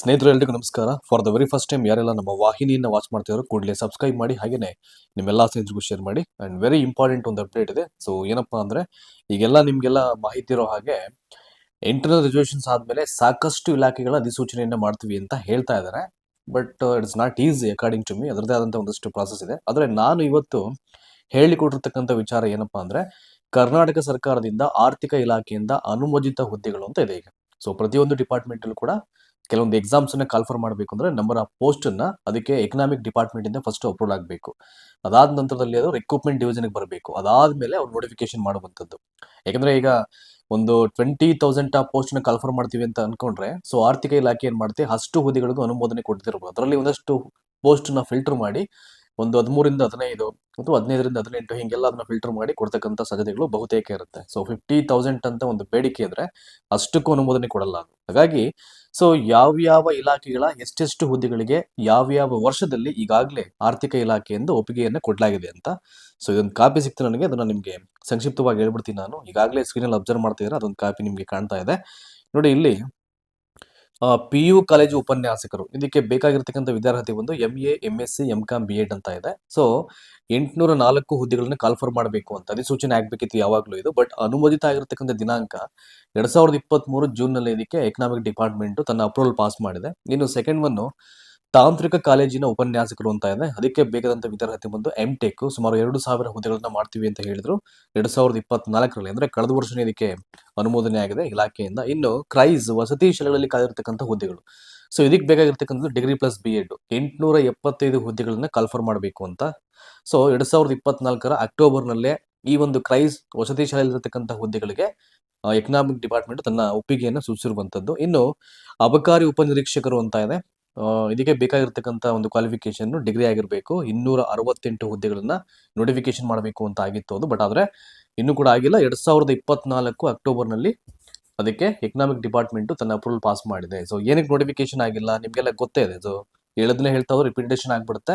ಸ್ನೇಹಿತರು, ಎಲ್ರಿಗೂ ನಮಸ್ಕಾರ. For the very first time ಯಾರೆಲ್ಲ ನಮ್ಮ ವಾಹಿನಿಯನ್ನು ವಾಚ್ ಮಾಡ್ತಿದ್ರು ಕೂಡಲೇ ಸಬ್ಸ್ಕ್ರೈಬ್ ಮಾಡಿ ಹಾಗೆಯೇ ನಿಮ್ಮೆಲ್ಲ ಸ್ನೇಹಿತರಿಗೂ ಶೇರ್ ಮಾಡಿ. ಆ್ಯಂಡ್ ವೆರಿ ಇಂಪಾರ್ಟೆಂಟ್ ಒಂದು ಅಪ್ಡೇಟ್ ಇದೆ. ಸೊ ಏನಪ್ಪ ಅಂದರೆ, ಈಗೆಲ್ಲ ನಿಮಗೆಲ್ಲ ಮಾಹಿತಿ ಇರೋ ಹಾಗೆ ಇಂಟರ್ನಲ್ ರಿಸರ್ವೇಷನ್ಸ್ ಆದಮೇಲೆ ಸಾಕಷ್ಟು ಇಲಾಖೆಗಳ ಅಧಿಸೂಚನೆಯನ್ನು ಮಾಡ್ತೀವಿ ಅಂತ ಹೇಳ್ತಾ ಇದ್ದಾರೆ but it's not easy according to me ಅದರದೇ ಆದಂಥ ಒಂದಷ್ಟು ಪ್ರಾಸೆಸ್ ಇದೆ. ಆದರೆ ನಾನು ಇವತ್ತು ಹೇಳಿಕೊಟ್ಟಿರ್ತಕ್ಕಂಥ ವಿಚಾರ ಏನಪ್ಪ ಅಂದರೆ, ಕರ್ನಾಟಕ ಸರ್ಕಾರದಿಂದ ಆರ್ಥಿಕ ಇಲಾಖೆಯಿಂದ ಅನುಮೋದಿತ ಹುದ್ದೆಗಳು ಅಂತ ಇದೆ ಈಗ. ಸೊ ಪ್ರತಿಯೊಂದು ಡಿಪಾರ್ಟ್ಮೆಂಟಲ್ಲೂ ಕೂಡ ಕೆಲವೊಂದು ಎಕ್ಸಾಮ್ಸ್ ಅನ್ನ ಕಾಲ್ಫರ್ ಮಾಡಬೇಕು ಅಂದ್ರೆ ನಂಬರ್ ಆಫ್ ಪೋಸ್ಟ್ ಅನ್ನ ಅದಕ್ಕೆ ಎಕನಾಮಿಕ್ ಡಿಪಾರ್ಟ್ಮೆಂಟ್ ಇಂದ ಫಸ್ಟ್ ಅಪ್ರೂವ್ ಆಗಬೇಕು. ಅದಾದ ನಂತರದಲ್ಲಿ ಅದು ರಿಕ್ರೂಟ್ಮೆಂಟ್ ಡಿವಿಷನ್ ಬರಬೇಕು. ಅದಾದ್ಮೇಲೆ ಅವ್ರು ನೋಟಿಫಿಕೇಶನ್ ಮಾಡುವಂಥದ್ದು. ಯಾಕಂದ್ರೆ ಈಗ ಒಂದು ಟ್ವೆಂಟಿ ತೌಸಂಡ್ ಆ ಪೋಸ್ಟ್ನ ಕಾಲ್ಫರ್ ಮಾಡ್ತೀವಿ ಅಂತ ಅನ್ಕೊಂಡ್ರೆ ಸೊ ಆರ್ಥಿಕ ಇಲಾಖೆ ಏನ್ ಮಾಡುತ್ತೆ? ಅಷ್ಟು ಹುದ್ದೆಗಳಿಗೂ ಅನುಮೋದನೆ ಕೊಡ್ತಿರ್ಬೋದು. ಅದರಲ್ಲಿ ಒಂದಷ್ಟು ಪೋಸ್ಟ್ನ ಫಿಲ್ಟರ್ ಮಾಡಿ ಒಂದು ಹದಿಮೂರಿಂದ ಹದಿನೈದು ಅಥವಾ ಹದಿನೈದರಿಂದ ಹದಿನೆಂಟು ಹಿಂಗೆಲ್ಲ ಅದನ್ನ ಫಿಲ್ಟರ್ ಮಾಡಿ ಕೊಡ್ತಕ್ಕಂಥ ಸಾಧ್ಯತೆಗಳು ಬಹುತೇಕ ಇರುತ್ತೆ. ಸೊ ಫಿಫ್ಟಿ ತೌಸಂಡ್ ಅಂತ ಒಂದು ಬೇಡಿಕೆ ಇದ್ರೆ ಅಷ್ಟಕ್ಕೂ ಅನುಮೋದನೆ ಕೊಡಲ್ಲ ಅದು. ಹಾಗಾಗಿ ಸೊ ಯಾವ್ಯಾವ ಇಲಾಖೆಗಳ ಎಷ್ಟೆಷ್ಟು ಹುದ್ದೆಗಳಿಗೆ ಯಾವ್ಯಾವ ವರ್ಷದಲ್ಲಿ ಈಗಾಗಲೇ ಆರ್ಥಿಕ ಇಲಾಖೆಯಿಂದ ಒಪ್ಪಿಗೆಯನ್ನು ಕೊಡಲಾಗಿದೆ ಅಂತ ಸೊ ಇದೊಂದು ಕಾಪಿ ಸಿಕ್ತು ನನಗೆ. ಅದನ್ನ ನಿಮಗೆ ಸಂಕ್ಷಿಪ್ತವಾಗಿ ಹೇಳ್ಬಿಡ್ತೀನಿ ನಾನು. ಈಗಾಗಲೇ ಸ್ಕ್ರೀನಲ್ಲಿ ಅಬ್ಸರ್ವ್ ಮಾಡ್ತಿದ್ರೆ ಅದೊಂದು ಕಾಪಿ ನಿಮಗೆ ಕಾಣ್ತಾ ಇದೆ. ನೋಡಿ, ಇಲ್ಲಿ ಪಿ ಯು ಕಾಲೇಜು ಉಪನ್ಯಾಸಕರು. ಇದಕ್ಕೆ ಬೇಕಾಗಿರ್ತಕ್ಕಂಥ ವಿದ್ಯಾರ್ಹತೆ ಒಂದು M A M S C M Com B Ed ಅಂತ ಇದೆ. ಸೊ ಎಂಟುನೂರ ನಾಲ್ಕು ಹುದ್ದೆಗಳನ್ನ ಕಾಲ್ಫರ್ ಮಾಡಬೇಕು ಅಂತ. ಅಧಿಸೂಚನೆ ಆಗ್ಬೇಕಿತ್ತು ಯಾವಾಗಲೂ ಇದು. ಬಟ್ ಅನುಮೋದಿತ ಆಗಿರ್ತಕ್ಕಂಥ ದಿನಾಂಕ ಎರಡ್ ಸಾವಿರದ ಇಪ್ಪತ್ತ್ ಮೂರು ಜೂನ್ನಲ್ಲಿ ಇದಕ್ಕೆ ಎಕನಾಮಿಕ್ ಡಿಪಾರ್ಟ್ಮೆಂಟ್ ತನ್ನ ಅಪ್ರೂವಲ್ ಪಾಸ್ ಮಾಡಿದೆ. ಇನ್ನು ಸೆಕೆಂಡ್ ಒನ್ ತಾಂತ್ರಿಕ ಕಾಲೇಜಿನ ಉಪನ್ಯಾಸಕರು ಅಂತ ಇದೆ. ಅದಕ್ಕೆ ಬೇಕಾದಂತ ವಿದ್ಯಾರ್ಥಿ ಬಂದು ಎಂ ಟೆಕ್ ಸುಮಾರು ಎರಡು ಸಾವಿರ ಹುದ್ದೆಗಳನ್ನ ಮಾಡ್ತೀವಿ ಅಂತ ಹೇಳಿದ್ರು. ಎರಡು ಸಾವಿರದ ಇಪ್ಪತ್ನಾಲ್ಕರಲ್ಲಿ ಅಂದ್ರೆ ಕಳೆದ ವರ್ಷನೇ ಇದಕ್ಕೆ ಅನುಮೋದನೆ ಆಗಿದೆ ಇಲಾಖೆಯಿಂದ. ಇನ್ನು ಕ್ರೈಸ್ ವಸತಿ ಶಾಲೆಗಳಲ್ಲಿ ಕಾದಿರತಕ್ಕಂಥ ಹುದ್ದೆಗಳು. ಸೊ ಇದಕ್ಕೆ ಬೇಕಾಗಿರ್ತಕ್ಕಂಥದ್ದು ಡಿಗ್ರಿ ಪ್ಲಸ್ ಬಿ ಎಡ್ ಎಂಟುನೂರ ಎಪ್ಪತ್ತೈದು ಹುದ್ದೆಗಳನ್ನ ಕಾಲ್ಫರ್ ಮಾಡಬೇಕು ಅಂತ. ಸೊ ಎರಡ್ ಸಾವಿರದ ಇಪ್ಪತ್ನಾಲ್ಕರ ಅಕ್ಟೋಬರ್ನಲ್ಲೇ ಈ ಒಂದು ಕ್ರೈಸ್ ವಸತಿ ಶಾಲೆಯಲ್ಲಿರತಕ್ಕಂಥ ಹುದ್ದೆಗಳಿಗೆ ಎಕನಾಮಿಕ್ ಡಿಪಾರ್ಟ್ಮೆಂಟ್ ತನ್ನ ಒಪ್ಪಿಗೆಯನ್ನು ಸೂಚಿಸಿರುವಂಥದ್ದು. ಇನ್ನು ಅಬಕಾರಿ ಉಪನಿರೀಕ್ಷಕರು ಅಂತ ಇದೆ. ಇದಕ್ಕೆ ಬೇಕಾಗಿರ್ತಕ್ಕಂಥ ಒಂದು ಕ್ವಾಲಿಫಿಕೇಶನ್ ಡಿಗ್ರಿ ಆಗಿರಬೇಕು. ಇನ್ನೂರ ಅರವತ್ತೆಂಟು ಹುದ್ದೆಗಳನ್ನ ನೋಟಿಫಿಕೇಶನ್ ಮಾಡಬೇಕು ಅಂತ ಆಗಿತ್ತು ಅದು. ಬಟ್ ಆದರೆ ಇನ್ನೂ ಕೂಡ ಆಗಿಲ್ಲ. ಎರಡ್ ಸಾವಿರದ ಇಪ್ಪತ್ನಾಲ್ಕು ಅಕ್ಟೋಬರ್ನಲ್ಲಿ ಅದಕ್ಕೆ ಎಕನಾಮಿಕ್ ಡಿಪಾರ್ಟ್ಮೆಂಟ್ ತನ್ನ ಅಪ್ರೂವಲ್ ಪಾಸ್ ಮಾಡಿದೆ. ಸೊ ಏನಕ್ಕೆ ನೋಟಿಫಿಕೇಶನ್ ಆಗಿಲ್ಲ? ನಿಮಗೆಲ್ಲ ಗೊತ್ತೇ ಇದೆ. ಸೊ ಹೇಳೋದನ್ನೇ ಹೇಳ್ತಾ ರಿಪಿಟೇಷನ್ ಆಗಿಬಿಡುತ್ತೆ.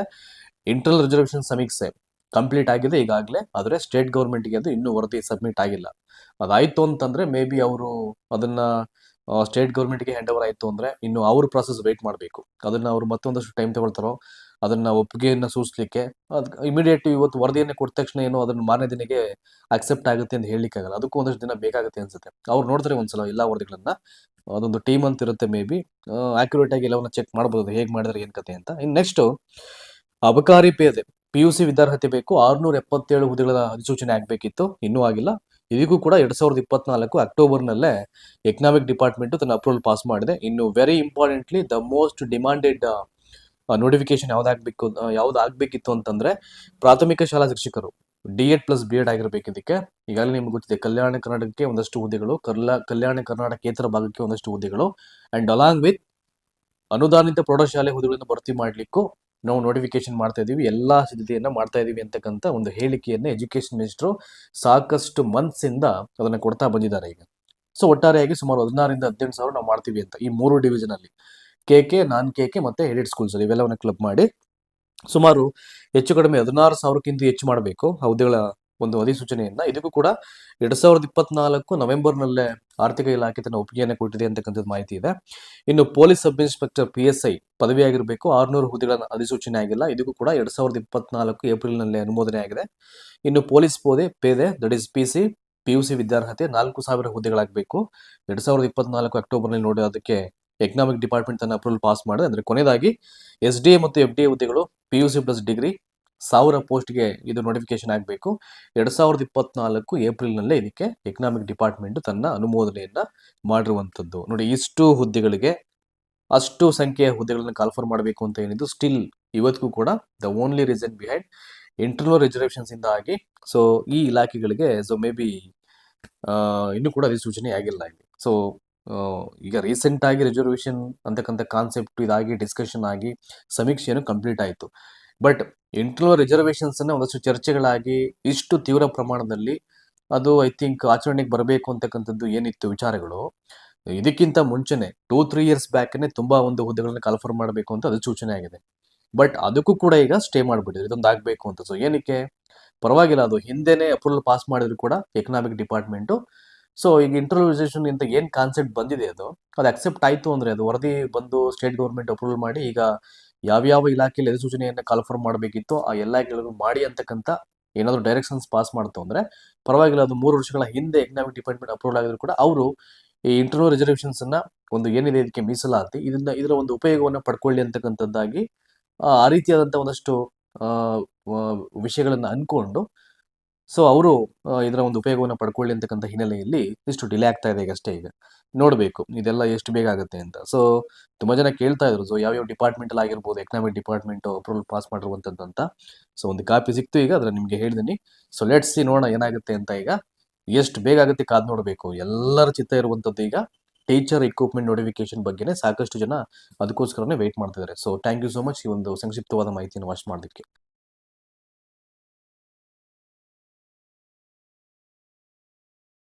ಇಂಟರ್ನಲ್ ರಿಸರ್ವೇಷನ್ ಸಮೀಕ್ಷೆ ಕಂಪ್ಲೀಟ್ ಆಗಿದೆ ಈಗಾಗಲೇ. ಆದರೆ ಸ್ಟೇಟ್ ಗೌರ್ಮೆಂಟ್ಗೆ ಅದು ಇನ್ನೂ ವರದಿ ಸಬ್ಮಿಟ್ ಆಗಿಲ್ಲ. ಅದಾಯಿತು ಅಂತಂದ್ರೆ ಮೇ ಬಿ ಅವರು ಅದನ್ನ ಸ್ಟೇಟ್ ಗೌರ್ಮೆಂಟ್ಗೆ ಹ್ಯಾಂಡ್ ಓವರ್ ಆಯಿತು ಅಂದರೆ ಇನ್ನು ಅವ್ರ ಪ್ರಾಸೆಸ್ ವೇಟ್ ಮಾಡಬೇಕು. ಅದನ್ನ ಅವರು ಮತ್ತೊಂದಷ್ಟು ಟೈಮ್ ತಗೊಳ್ತಾರೋ, ಅದನ್ನ ಒಪ್ಪಿಗೆಯನ್ನ ಸೂಚಿಸಲಿಕ್ಕೆ ಅದು ಇಮಿಡಿಯೇಟ್ ಇವತ್ತು ವರದಿಯನ್ನು ಕೊಟ್ಟ ತಕ್ಷಣ ಏನು ಅದನ್ನ ಮಾರನೇ ದಿನಕ್ಕೆ ಅಕ್ಸೆಪ್ಟ್ ಆಗುತ್ತೆ ಅಂತ ಹೇಳಲಿಕ್ಕಾಗಲ್ಲ. ಅದಕ್ಕೂ ಒಂದಷ್ಟು ದಿನ ಬೇಕಾಗುತ್ತೆ ಅನ್ಸುತ್ತೆ. ಅವ್ರು ನೋಡ್ತಾರೆ ಒಂದ್ಸಲ ಎಲ್ಲ ವರದಿಗಳನ್ನು. ಅದೊಂದು ಟೀಮ್ ಅಂತ ಇರುತ್ತೆ ಮೇ ಬಿ ಆಕ್ಯುರೇಟ್ ಆಗಿ ಎಲ್ಲವನ್ನ ಚೆಕ್ ಮಾಡ್ಬೋದು. ಹೇಗೆ ಮಾಡಿದ್ರೆ ಏನು ಕತೆ ಅಂತ. ಇನ್ನು ನೆಕ್ಸ್ಟು ಅಬಕಾರಿ ಪೇದೆ ಪಿ ಯು ಸಿ ವಿದ್ಯಾರ್ಹತೆ ಬೇಕು. ಆರುನೂರ ಎಪ್ಪತ್ತೇಳು ಹುದ್ದೆಗಳ ಅಧಿಸೂಚನೆ ಆಗಬೇಕಿತ್ತು. ಇನ್ನೂ ಆಗಿಲ್ಲ. ಇದಕ್ಕೂ ಕೂಡ ಎರಡ್ ಸಾವಿರದ ಇಪ್ಪತ್ನಾಲ್ಕು ಅಕ್ಟೋಬರ್ನಲ್ಲೇ ಎಕನಾಮಿಕ್ ಡಿಪಾರ್ಟ್ಮೆಂಟ್ ತನ್ನ ಅಪ್ರೂವಲ್ ಪಾಸ್ ಮಾಡಿದೆ. ಇನ್ನು very importantly the most demanded notification ಯಾವ್ದಾಗಬೇಕು ಯಾವ್ದಾಗಬೇಕಿತ್ತು ಅಂತಂದ್ರೆ ಪ್ರಾಥಮಿಕ ಶಾಲಾ ಶಿಕ್ಷಕರು D Ed plus B Ed ಆಗಿರ್ಬೇಕು ಇದಕ್ಕೆ. ಈಗಾಗಲೇ ನಿಮ್ಗೆ ಗೊತ್ತಿದೆ, ಕಲ್ಯಾಣ ಕರ್ನಾಟಕಕ್ಕೆ ಒಂದಷ್ಟು ಹುದ್ದೆಗಳು, ಕರ್ಲಾ, ಕಲ್ಯಾಣ ಕರ್ನಾಟಕೇತರ ಭಾಗಕ್ಕೆ ಒಂದಷ್ಟು ಹುದ್ದೆಗಳು. ಅಂಡ್ ಅಲಾಂಗ್ ವಿತ್ ಅನುದಾನಿತ ಪ್ರೌಢಶಾಲೆ ಹುದ್ದೆಗಳನ್ನು ಭರ್ತಿ ಮಾಡ್ಲಿಕ್ಕೂ ನಾವು ನೋಟಿಫಿಕೇಶನ್ ಮಾಡ್ತಾ ಇದ್ದೀವಿ, ಎಲ್ಲ ಸಿದ್ಧತೆಯನ್ನು ಮಾಡ್ತಾ ಇದ್ದೀವಿ ಅಂತಕ್ಕಂಥ ಒಂದು ಹೇಳಿಕೆಯನ್ನು ಎಜುಕೇಶನ್ ಮಿನಿಸ್ಟ್ರು ಸಾಕಷ್ಟು ಮಂತ್ಸಿಂದ ಅದನ್ನ ಕೊಡ್ತಾ ಬಂದಿದ್ದಾರೆ ಈಗ. ಸೊ ಒಟ್ಟಾರೆಯಾಗಿ ಸುಮಾರು ಹದಿನಾರರಿಂದ ಹದಿನೆಂಟು ಸಾವಿರ ನಾವು ಮಾಡ್ತೀವಿ ಅಂತ ಈ ಮೂರು ಡಿವಿಷನ್ ಅಲ್ಲಿ. K K non K K ಮತ್ತೆ ಹೆಡಿಡ್ ಸ್ಕೂಲ್ಸ್ ಇವೆಲ್ಲವನ್ನು ಕ್ಲಬ್ ಮಾಡಿ ಸುಮಾರು ಹೆಚ್ಚು ಕಡಿಮೆ ಹದಿನಾರು ಸಾವಿರಕ್ಕಿಂತ ಹೆಚ್ಚು ಮಾಡಬೇಕು. ಹುದ್ದೆಗಳ ಒಂದು ಅಧಿಸೂಚನೆಯನ್ನ. ಇದಕ್ಕೂ ಕೂಡ ಎರಡ್ ಸಾವಿರದ ಇಪ್ಪತ್ನಾಲ್ಕು ನವೆಂಬರ್ನಲ್ಲೇ ಆರ್ಥಿಕ ಇಲಾಖೆ ತನ್ನ ಒಪ್ಪಿಗೆಯನ್ನು ಕೊಟ್ಟಿದೆ ಅಂತಕ್ಕಂಥದ್ದು ಮಾಹಿತಿ ಇದೆ. ಇನ್ನು police sub inspector P S I ಪದವಿ ಆಗಿರಬೇಕು ಆರ್ನೂರು ಹುದ್ದೆಗಳ ಅಧಿಸೂಚನೆ ಆಗಿಲ್ಲ. ಇದಕ್ಕೂ ಕೂಡ ಎರಡ್ ಸಾವಿರದ ಇಪ್ಪತ್ನಾಲ್ಕು ಏಪ್ರಿಲ್ನಲ್ಲಿ ಅನುಮೋದನೆ ಆಗಿದೆ. ಇನ್ನು ಪೊಲೀಸ್ ಪೋದೆ ಪೇದೆ, that is P C P C ವಿದ್ಯಾರ್ಹತೆ ನಾಲ್ಕು ಸಾವಿರ ಹುದ್ದೆಗಳಾಗಬೇಕು. ಎರಡ್ ಸಾವಿರದ ಇಪ್ಪತ್ನಾಲ್ಕು ಅಕ್ಟೋಬರ್ನಲ್ಲಿ ನೋಡಿ ಅದಕ್ಕೆ ಎಕನಾಮಿಕ್ ಡಿಪಾರ್ಟ್ಮೆಂಟ್ ತನ್ನ ಅಪ್ರೂವಲ್ ಪಾಸ್ ಮಾಡಿದೆ. ಅಂದ್ರೆ ಕೊನೆಯದಾಗಿ ಎಸ್ ಡಿ ಎ ಮತ್ತು ಎಫ್ ಡಿ ಎ ಹುದ್ದೆಗಳು ಪಿ ಸಿ ಪ್ಲಸ್ ಡಿಗ್ರಿ ಸಾವಿರ ಪೋಸ್ಟ್ಗೆ ಇದು ನೋಟಿಫಿಕೇಶನ್ ಆಗಬೇಕು. ಎರಡು ಸಾವಿರದ ಇಪ್ಪತ್ನಾಲ್ಕು ಏಪ್ರಿಲ್ನಲ್ಲೇ ಇದಕ್ಕೆ ಎಕನಾಮಿಕ್ ಡಿಪಾರ್ಟ್ಮೆಂಟ್ ತನ್ನ ಅನುಮೋದನೆಯನ್ನು ಮಾಡಿರುವಂಥದ್ದು. ನೋಡಿ, ಇಷ್ಟು ಹುದ್ದೆಗಳಿಗೆ, ಅಷ್ಟು ಸಂಖ್ಯೆಯ ಹುದ್ದೆಗಳನ್ನು ಕಾಲ್ಫರ್ ಮಾಡಬೇಕು ಅಂತ ಏನಿದ್ದು ಸ್ಟಿಲ್ ಇವತ್ತಿಗೂ ಕೂಡ the only reason behind internal reservations ಇಂದ ಆಗಿ ಸೊ ಈ ಇಲಾಖೆಗಳಿಗೆ ಸೊ ಮೇ ಬಿ ಇನ್ನೂ ಕೂಡ ಅಧಿಸೂಚನೆ ಆಗಿಲ್ಲ ಇಲ್ಲಿ. ಸೊ ಈಗ ರೀಸೆಂಟ್ ಆಗಿ ರಿಸರ್ವೇಷನ್ ಅಂತಕ್ಕಂಥ ಕಾನ್ಸೆಪ್ಟ್ ಇದಾಗಿ ಡಿಸ್ಕಷನ್ ಆಗಿ ಸಮೀಕ್ಷೆಯನ್ನು ಕಂಪ್ಲೀಟ್ ಆಯಿತು. ಬಟ್ ಇಂಟರ್ನಲ್ ರಿಸರ್ವೇಷನ್ಸ್ ಅನ್ನ ಒಂದಷ್ಟು ಚರ್ಚೆಗಳಾಗಿ ಇಷ್ಟು ತೀವ್ರ ಪ್ರಮಾಣದಲ್ಲಿ ಅದು ಐ ಥಿಂಕ್ ಆಚರಣೆಗೆ ಬರಬೇಕು ಅಂತಕ್ಕಂಥದ್ದು ಏನಿತ್ತು ವಿಚಾರಗಳು. ಇದಕ್ಕಿಂತ ಮುಂಚೆನೆ ಟೂ ತ್ರೀ ಇಯರ್ಸ್ ಬ್ಯಾಕ್ನೆ ತುಂಬಾ ಒಂದು ಹುದ್ದೆಗಳನ್ನ ಕಾಲ್ಫರ್ ಮಾಡಬೇಕು ಅಂತ ಅದು ಸೂಚನೆ ಆಗಿದೆ. ಬಟ್ ಅದಕ್ಕೂ ಕೂಡ ಈಗ ಸ್ಟೇ ಮಾಡ್ಬಿಟ್ಟಿದ್ರು, ಇದೊಂದು ಆಗಬೇಕು ಅಂತ. ಸೊ ಏನಕ್ಕೆ? ಪರವಾಗಿಲ್ಲ, ಅದು ಹಿಂದೆನೆ ಅಪ್ರೂವಲ್ ಪಾಸ್ ಮಾಡಿದ್ರು ಕೂಡ ಎಕನಾಮಿಕ್ ಡಿಪಾರ್ಟ್ಮೆಂಟ್ ಸೊ ಈಗ ಇಂಟರ್ವ್ಯೂಸೇಷನ್ ಇಂತ ಏನು ಕಾನ್ಸೆಪ್ಟ್ ಬಂದಿದೆ ಅದು? ಅದು ಅಕ್ಸೆಪ್ಟ್ ಆಯಿತು ಅಂದರೆ ಅದು ವರದಿ ಬಂದು ಸ್ಟೇಟ್ ಗೌರ್ಮೆಂಟ್ ಅಪ್ರೂವಲ್ ಮಾಡಿ ಈಗ ಯಾವ್ಯಾವ ಇಲಾಖೆಯಲ್ಲಿ ಅಧಿಸೂಚನೆಯನ್ನು ಕಾಲ್ಫರ್ ಮಾಡಬೇಕಿತ್ತು ಆ ಎಲ್ಲ ಮಾಡಿ ಅಂತಕ್ಕಂಥ ಏನಾದರೂ ಡೈರೆಕ್ಷನ್ಸ್ ಪಾಸ್ ಮಾಡ್ತು ಅಂದರೆ ಪರವಾಗಿಲ್ಲ ಅದು ಮೂರು ವರ್ಷಗಳ ಹಿಂದೆ ಎಕನಾಮಿಕ್ ಡಿಪಾರ್ಟ್ಮೆಂಟ್ ಅಪ್ರೂವಲ್ ಆಗಿದ್ರು ಕೂಡ ಅವರು ಈ ಇಂಟರ್ನಲ್ ರಿಸರ್ವೇಷನ್ಸ್ ಅನ್ನ ಒಂದು ಏನಿದೆ ಇದಕ್ಕೆ ಮೀಸಲಾತಿ ಇದನ್ನ ಇದರ ಒಂದು ಉಪಯೋಗವನ್ನು ಪಡ್ಕೊಳ್ಳಿ ಅಂತಕ್ಕಂಥದ್ದಾಗಿ ಆ, ರೀತಿಯಾದಂಥ ಒಂದಷ್ಟು ವಿಷಯಗಳನ್ನು ಅಂದ್ಕೊಂಡು ಸೊ ಅವರು ಇದರ ಒಂದು ಉಪಯೋಗವನ್ನು ಪಡ್ಕೊಳ್ಳಿ ಅಂತಕ್ಕಂಥ ಹಿನ್ನೆಲೆಯಲ್ಲಿ ಇಷ್ಟು ಡಿಲೇ ಆಗ್ತಾ ಇದೆ ಈಗ ಅಷ್ಟೇ ಈಗ. ನೋಡಬೇಕು, ಇದೆಲ್ಲ ಎಷ್ಟು ಬೇಗ ಆಗುತ್ತೆ ಅಂತ. ಸೊ ತುಂಬಾ ಜನ ಕೇಳ್ತಾ ಇದ್ರು ಸೊ ಯಾವ್ಯಾವ ಡಿಪಾರ್ಟ್ಮೆಂಟ್ ಅಲ್ಲಿ ಆಗಿರ್ಬೋದು ಎಕನಾಮಿಕ್ ಡಿಪಾರ್ಟ್ಮೆಂಟ್ ಅಪ್ರೂವಲ್ ಪಾಸ್ ಮಾಡಿರುವಂಥದ್ದು ಅಂತ. ಸೊ ಒಂದು ಕಾಪಿ ಸಿಕ್ತು ಈಗ, ಅದರ ನಿಮಗೆ ಹೇಳಿದ್ದೀನಿ ಸೊ ಲೆಟ್ಸ್ ಸಿ ನೋಡೋಣ ಏನಾಗುತ್ತೆ ಅಂತ ಈಗ. ಎಷ್ಟು ಬೇಗ ಆಗುತ್ತೆ ಕಾದು ನೋಡಬೇಕು. ಎಲ್ಲರ ಚಿತ್ತ ಇರುವಂಥದ್ದು ಈಗ ಟೀಚರ್ ಇಕ್ವಿಪ್ಮೆಂಟ್ ನೋಟಿಫಿಕೇಶನ್ ಬಗ್ಗೆನೇ ಸಾಕಷ್ಟು ಜನ ಅದಕ್ಕೋಸ್ಕರನೇ ವೆಯ್ಟ್ ಮಾಡ್ತಿದ್ದಾರೆ. So thank you so much ಈ ಒಂದು ಸಂಕ್ಷಿಪ್ತವಾದ ಮಾಹಿತಿಯನ್ನು ವಾಚ್ ಮಾಡೋದಕ್ಕೆ